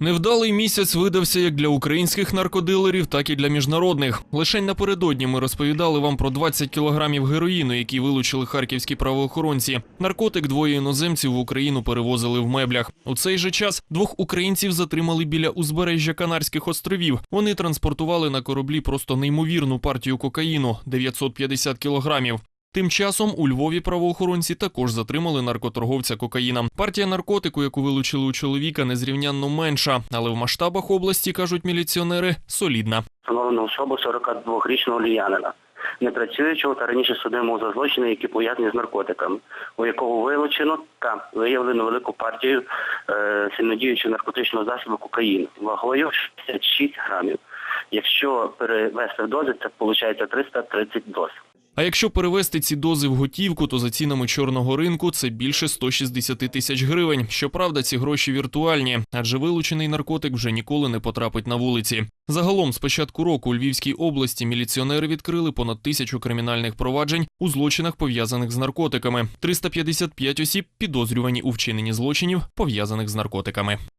Невдалий місяць видався як для українських наркодилерів, так і для міжнародних. Лишень напередодні ми розповідали вам про 20 кілограмів героїну, які вилучили харківські правоохоронці. Наркотик двоє іноземців в Україну перевозили в меблях. У цей же час двох українців затримали біля узбережжя Канарських островів. Вони транспортували на кораблі просто неймовірну партію кокаїну 950 кілограмів. Тим часом у Львові правоохоронці також затримали наркоторговця кокаїном. Партія наркотику, яку вилучили у чоловіка, незрівнянно менша, але в масштабах області кажуть міліціонери солідна. встановлено особу 42-річного ліянина, не працюючого та раніше судимого за злочини, які пов'язані з наркотиками, у якого вилучено та виявлено велику партію е, сильнодіючого наркотичного засобу кокаїну вагою 66 грамів. Якщо перевести в дози, це виходить 330 доз. А якщо перевести ці дози в готівку, то за цінами чорного ринку це більше 160 тисяч гривень. Щоправда, ці гроші віртуальні, адже вилучений наркотик вже ніколи не потрапить на вулиці. Загалом, з початку року у Львівській області міліціонери відкрили понад тисячу кримінальних проваджень у злочинах пов'язаних з наркотиками. 355 осіб підозрювані у вчиненні злочинів пов'язаних з наркотиками.